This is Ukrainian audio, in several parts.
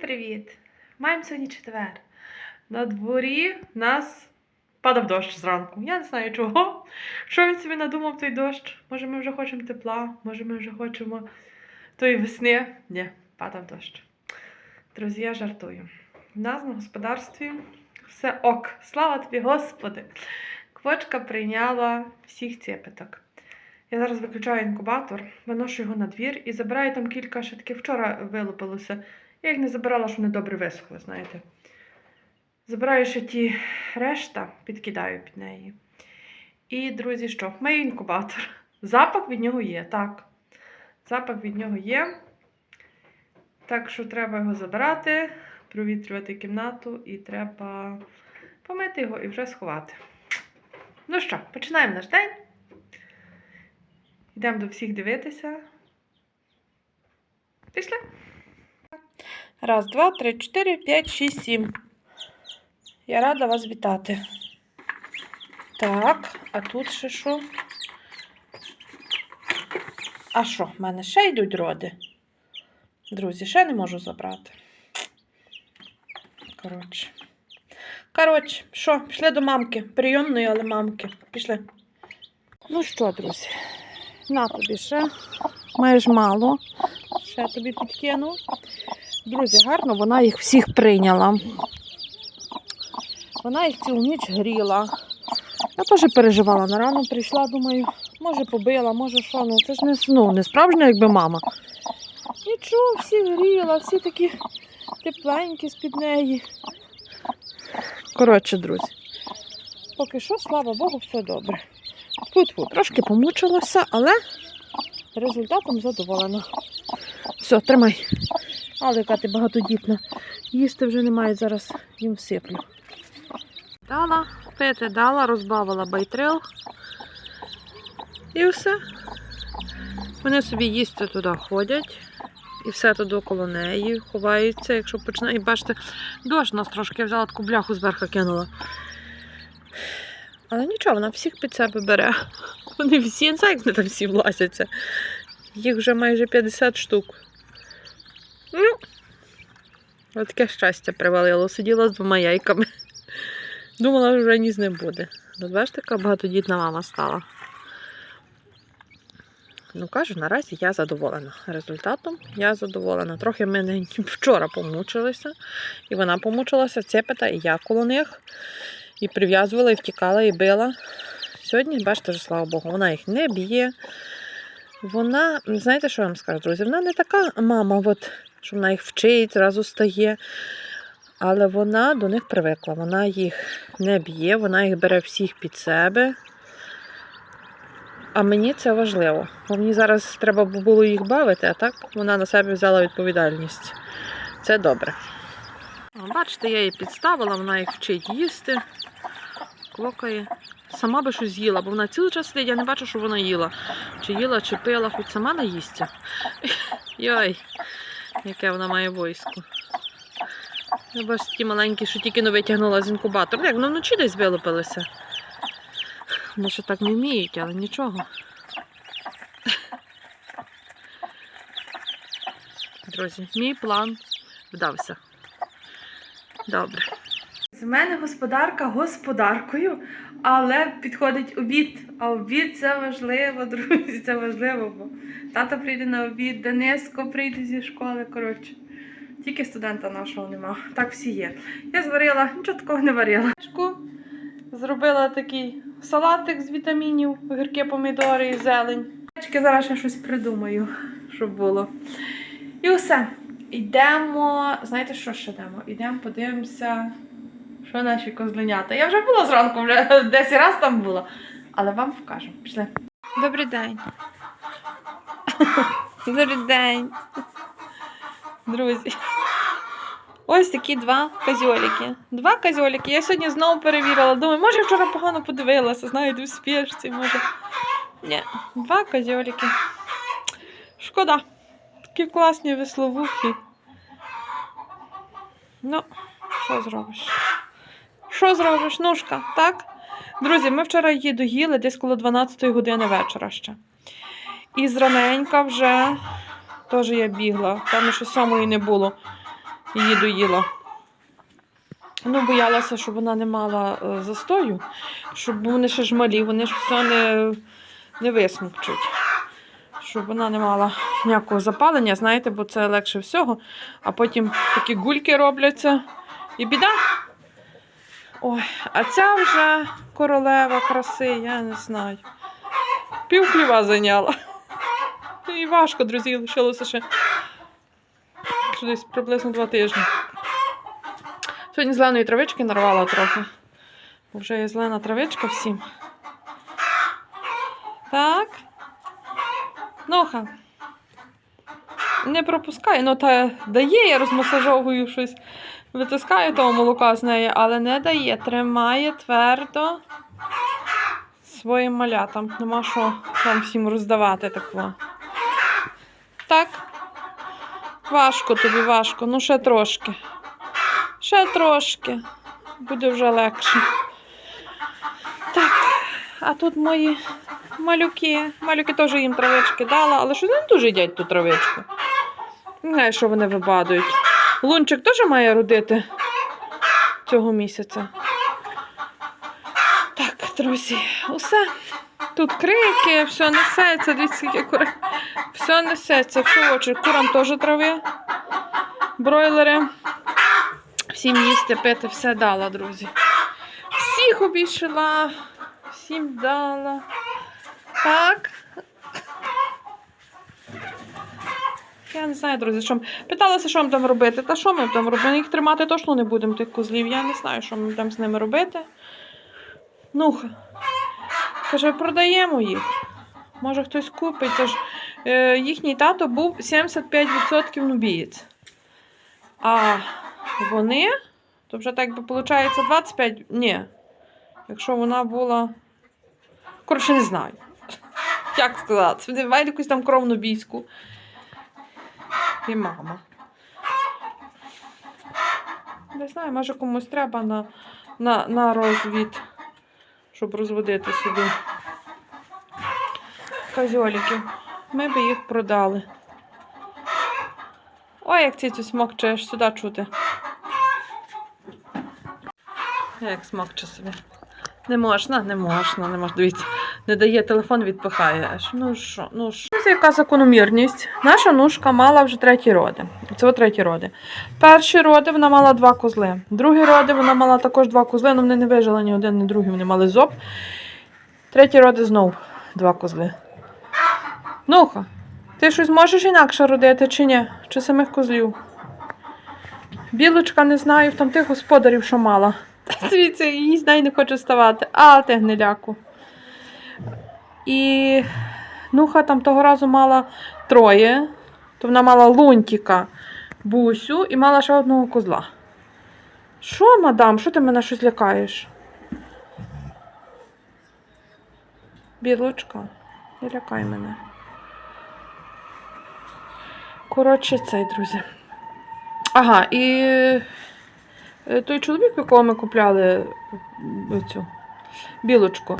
привіт! Маємо сьогодні четвер. На дворі нас падав дощ зранку. Я не знаю чого. Що він собі надумав той дощ? Може, ми вже хочемо тепла, може, ми вже хочемо тої весни. Ні, падав дощ. Друзі, я жартую. У нас на господарстві все ок. Слава тобі, Господи! Квочка прийняла всіх цепеток. Я зараз виключаю інкубатор, виношу його на двір і забираю там кілька ще таки вчора вилупилося. Я їх не забирала, що вони добре висохли, знаєте. Забираю ще ті решта, підкидаю під неї. І, друзі, що? Маю інкубатор. Запах від нього є, так. Запах від нього є. Так що треба його забирати, провітрювати кімнату і треба помити його і вже сховати. Ну що, починаємо наш день. Йдемо до всіх дивитися. Пішли. Раз, два, три, чотири, п'ять, шість, сім. Я рада вас вітати. Так, а тут ще що? А що, в мене ще йдуть роди? Друзі, ще не можу забрати. Коротше. Коротше, що, пішли до мамки. Прийомної, але мамки. Пішли. Ну що, друзі, на тобі ще. Маєш мало. Ще тобі підкину. Друзі, гарно вона їх всіх прийняла. Вона їх цілу ніч гріла. Я теж переживала на рану, прийшла, думаю, може побила, може що, ну це ж не, ну, не справжня, якби мама. Нічого, всі гріла, всі такі тепленькі з-під неї. Коротше, друзі, поки що, слава Богу, все добре. Фу-фу, трошки помучилася, але результатом задоволена. Все, тримай. Але яка ти багатодітна. Їсти вже немає, зараз їм всиплю. Дала, пити дала, розбавила байтрил. І все. Вони собі їсти туди ходять. І все туди около неї ховаються. Якщо починає, бачите, дощ нас трошки я взяла таку бляху зверху кинула. Але нічого, вона всіх під себе бере. Вони всі, не знаю, як вони там всі влазяться. Їх вже майже 50 штук. Ну, таке щастя привалило. Сиділа з двома яйками. Думала, що вже ні з не буде. Ну, бачите, така багатодітна мама стала. Ну, кажу, наразі я задоволена. Результатом я задоволена. Трохи ми не- вчора помучилися, і вона помучилася, цепета, і я коло них. І прив'язувала, і втікала, і била. Сьогодні, бачите, вже, слава Богу, вона їх не б'є. Вона, знаєте, що я вам скажу, друзі? Вона не така мама, от, що вона їх вчить, зразу стає. Але вона до них привикла. Вона їх не б'є, вона їх бере всіх під себе. А мені це важливо. Бо мені зараз треба було їх бавити, а так вона на себе взяла відповідальність. Це добре. Бачите, я її підставила, вона їх вчить їсти, клокає. Сама би щось їла, бо вона цілий час сидить, я не бачу, що вона їла. Чи їла, чи пила, хоч сама не їсться. Йой, яке вона має войско. Я бачу ті маленькі, що тільки не витягнула з інкубатора. Як, ну вночі десь вилупилися. Вони ще так не вміють, але нічого. Друзі, мій план вдався. Добре. З мене господарка господаркою, але підходить обід. А обід це важливо, друзі, це важливо, бо тато прийде на обід, Дениско прийде зі школи. Коротше, тільки студента нашого нема. Так всі є. Я зварила, нічого такого не варила. Зробила такий салатик з вітамінів, огірки, помідори і зелень. Зараз я щось придумаю, щоб було. І все. Йдемо. Знаєте, що ще йдемо? Йдемо, подивимося, що наші козленята. Я вже була зранку, вже 10 разів там була. Але вам покажу. Пішли. Добрий день. Добрий день. Друзі. Ось такі два козьоліки. Два козьоліки. Я сьогодні знову перевірила. Думаю, може вчора погано подивилася, знаєте, в спешці, може. Ні, два козьоліки. Шкода. Такі класні весловухи. Ну, що зробиш? Що зробиш, нушка, так? Друзі, ми вчора її доїли десь коло 12 години вечора ще. І зраненька вже теж я бігла, там ще сьомої не було. її доїла. Ну, боялася, щоб вона не мала е, застою, щоб вони ще ж малі, вони ж все не, не висмокчуть. Щоб вона не мала ніякого запалення, знаєте, бо це легше всього. А потім такі гульки робляться. І біда. Ой, а ця вже королева краси, я не знаю. Пів хліва зайняла. І важко, друзі, лишилося ще десь приблизно два тижні. Сьогодні зеленої травички нарвала трохи. Бо вже є зелена травичка всім. Так. Ноха. Не пропускай, ну та дає, я розмасажовую щось, витискаю того молока з неї, але не дає. Тримає твердо своїм малятам. Нема що вам всім роздавати такого. Так. Важко тобі, важко. Ну, ще трошки. Ще трошки. Буде вже легше. Так, а тут мої малюки. Малюки теж їм травички дала, але щось не дуже їдять ту травичку. Не знаю, що вони вибадують. Лунчик теж має родити цього місяця. Так, друзі, усе. Тут крики, все несеться, дивіться, скільки кури. Все несеться, все очі. Курам теж трави, бройлери. Всім їсти, пити, все дала, друзі. Всіх обійшла, всім дала. Так. Я не знаю, друзі, що м- питалася, що ми там робити. Та що ми там робимо? Їх тримати точно не будемо, тих козлів. Я не знаю, що ми там з ними робити. Ну, каже, продаємо їх. Може хтось купить. Тож, е, їхній тато був 75% нубієць. А вони, то вже так би виходить 25. Ні. Якщо вона була. Коротше, не знаю. Як сказати? Мають якусь там кровну бійську. І мама. Не знаю, може комусь треба на, на, на розвід, щоб розводити собі козьоліків. Ми би їх продали. Ой, як цицю смокче, аж сюди чути. Як смокче собі. Не можна, не можна, не можна. Дивіться, не дає телефон, відпихає аж. Ну що, ну що. Ось яка закономірність. Наша нушка мала вже треті роди. Це треті роди. Перші роди вона мала два козли. Другі роди вона мала також два козли, але вони не вижили ні один, ні другий, вони мали зоб. Треті роди знов два козли. Нуха, ти щось можеш інакше родити чи ні? Чи самих козлів? Білочка не знаю, там тих господарів, що мала. Звідси їй з нею не хоче ставати. А, ти гниляку. І Нуха там того разу мала троє. То вона мала лунтіка, бусю і мала ще одного козла. Що, мадам, що ти мене щось лякаєш? Білочка, не лякай мене. Коротше, цей, друзі. Ага, і е, той чоловік, якого ми купляли цю білочку,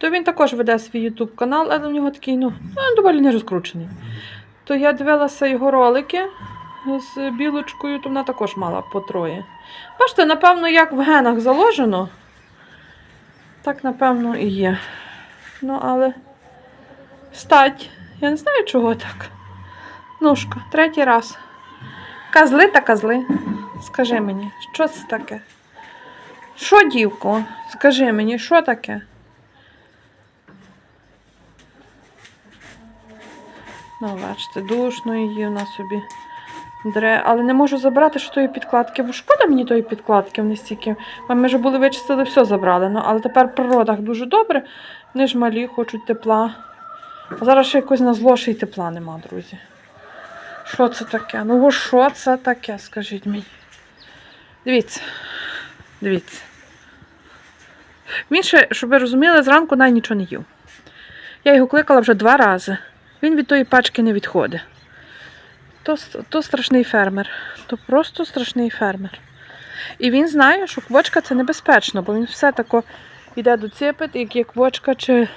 то він також веде свій YouTube канал, але у нього такий, ну, ну, доволі не розкручений. То я дивилася його ролики з білочкою, то вона також мала по троє. Бачите, напевно, як в генах заложено, так, напевно, і є. Ну, але стать. Я не знаю, чого так. Нушка, третій раз. Козли та козли. Скажи мені, що це таке? Що, дівко? Скажи мені, що таке? Ну, бачите, душно її вона собі дре. Але не можу забрати що тої підкладки, бо шкода мені тої підкладки, вони стільки. Ми вже були вичистили, все забрали. Ну, але тепер при родах дуже добре. Вони ж малі, хочуть тепла. А зараз ще якось на зло ще й тепла нема, друзі. Що це таке? Ну, що це таке, скажіть мені. Дивіться. Дивіться. Він ще, щоб ви розуміли, зранку навіть нічого не їв. Я його кликала вже два рази. Він від тої пачки не відходить. То, то страшний фермер. То просто страшний фермер. І він знає, що квочка це небезпечно, бо він все тако йде до цепит, як є квочка чи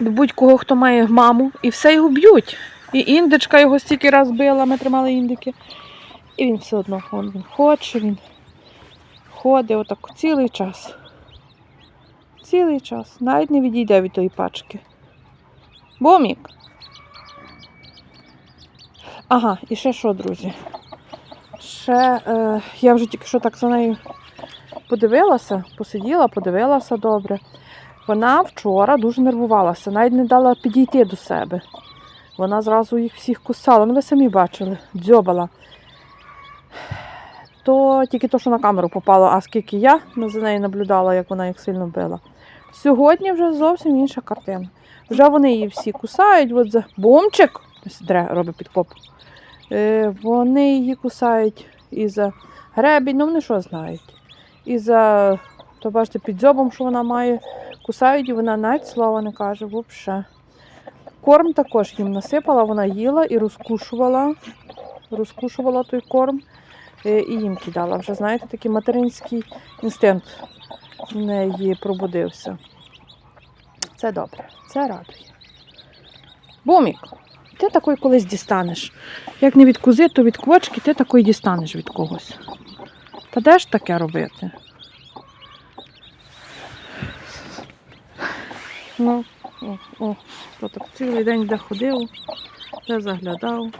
до будь-кого, хто має маму, і все його б'ють. І індичка його стільки раз била, ми тримали індики. І він все одно он, він хоче, він ходить отак цілий час. Цілий час. Навіть не відійде від тої пачки. Бомік. Ага, і ще що, друзі? Ще е, я вже тільки що так за нею подивилася, посиділа, подивилася добре. Вона вчора дуже нервувалася, навіть не дала підійти до себе. Вона зразу їх всіх кусала. Ну, ви самі бачили, дзьобала. То тільки то, що на камеру попало, а скільки я за нею наблюдала, як вона їх сильно била. Сьогодні вже зовсім інша картина. Вже вони її всі кусають, от за бомчик, дре робить підкоп. Е, вони її кусають і за гребінь, ну вони що знають. І за, то бачите, під дзьобом, що вона має, кусають, і вона навіть слова не каже, взагалі. Корм також їм насипала, вона їла і розкушувала, розкушувала той корм е, і їм кидала. Вже, знаєте, такий материнський інстинкт в неї пробудився. Це добре, це радує. Бумік, ти такий колись дістанеш. Як не від кузи, то від квочки ти такий дістанеш від когось. Та де ж таке робити? Ну, о, о, то так цілий день де ходив, де заглядав.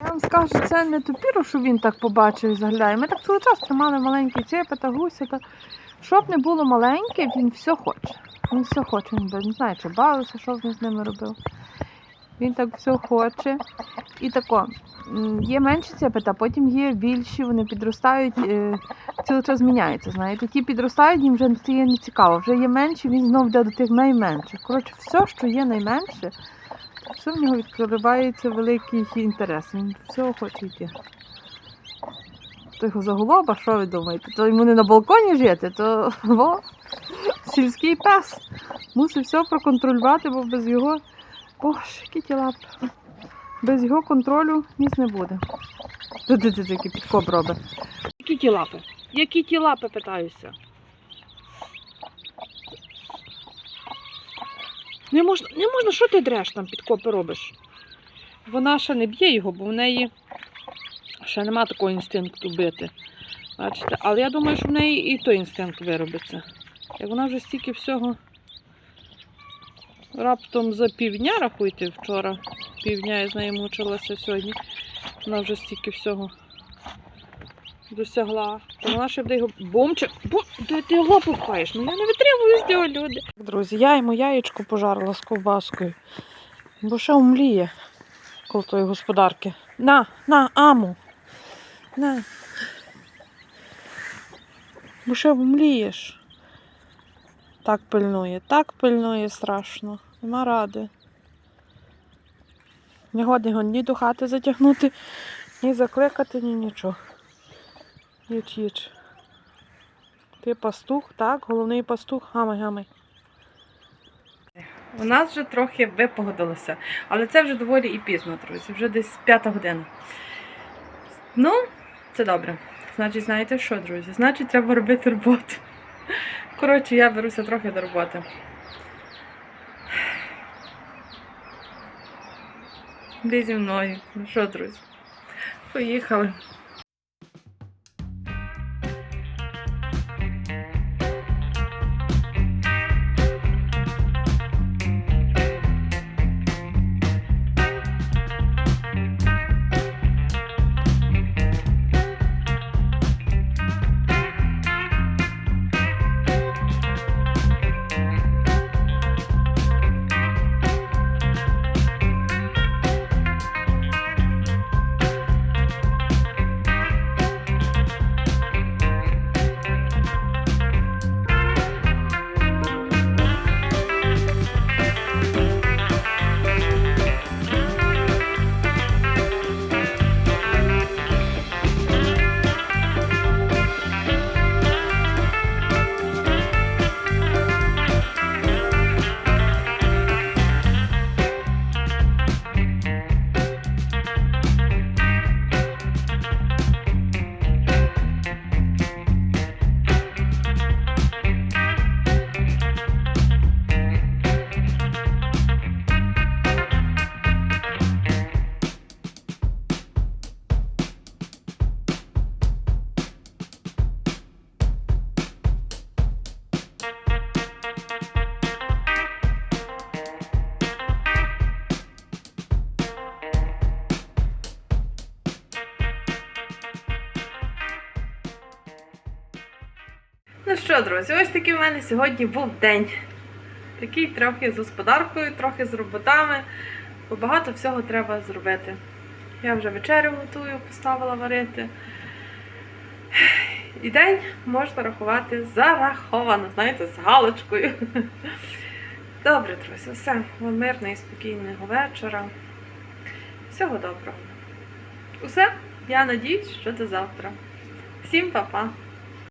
Я вам скажу, це не тупіро, що він так побачив і заглядає. Ми так цілий час тримали маленькі цепи та гуся. Та... Щоб не було маленьке, він все хоче. Він все хоче. Він не знає, чи бавився, що він з ними робив. Він так все хоче. І тако, є менші цепи, а потім є більші, вони підростають, е, цілий час міняються. Знаєте, ті підростають, їм вже стає не цікаво. Вже є менші, він знов йде до тих найменших. Коротше, все, що є найменше, все в нього відкривається великий інтерес. Він все хоче йти. То його заголоба, що ви думаєте? То йому не на балконі жити, то во, сільський пес. Мусить все проконтролювати, бо без його. Боже, які ті лапи. Без його контролю ніс не буде. Який підкоп робить. Які ті лапи? Які ті лапи, питаюся? Не можна, не можна, що ти дреш там підкопи робиш? Вона ще не б'є його, бо в неї ще нема такого інстинкту бити. Бачите? Але я думаю, що в неї і той інстинкт виробиться. Як вона вже стільки всього раптом за півдня, рахуйте, вчора півдня я з нею мучилася сьогодні. Вона вже стільки всього досягла. То вона ще буде його бомче. Бо де ти його пухаєш? Ну я не витримую з нього люди. Друзі, я йому яєчко пожарила з ковбаскою. Бо ще умліє коло тої господарки. На, на, аму. На. Бо ще вмлієш. Так пильнує, так пильнує страшно. Нема ради. Не годно його ні до хати затягнути, ні закликати, ні нічого. Їдь, їдь. Ти пастух, так? Головний пастух, гамай, гамай. У нас вже трохи випогодилося, але це вже доволі і пізно, друзі. Вже десь п'ята година. Ну, це добре. Значить, знаєте що, друзі? Значить, треба робити роботу. Коротше, я беруся трохи до роботи. Де зі мною? Ну що, друзі? Поїхали. Ну що, друзі, ось такий в мене сьогодні був день. Такий трохи з господаркою, трохи з роботами, бо багато всього треба зробити. Я вже вечерю готую, поставила варити. І день можна рахувати зараховано, знаєте, з галочкою. Добре, друзі, все. Вам мирного і спокійного вечора. Всього доброго. Усе. Я надіюсь, що до завтра. Всім па-па!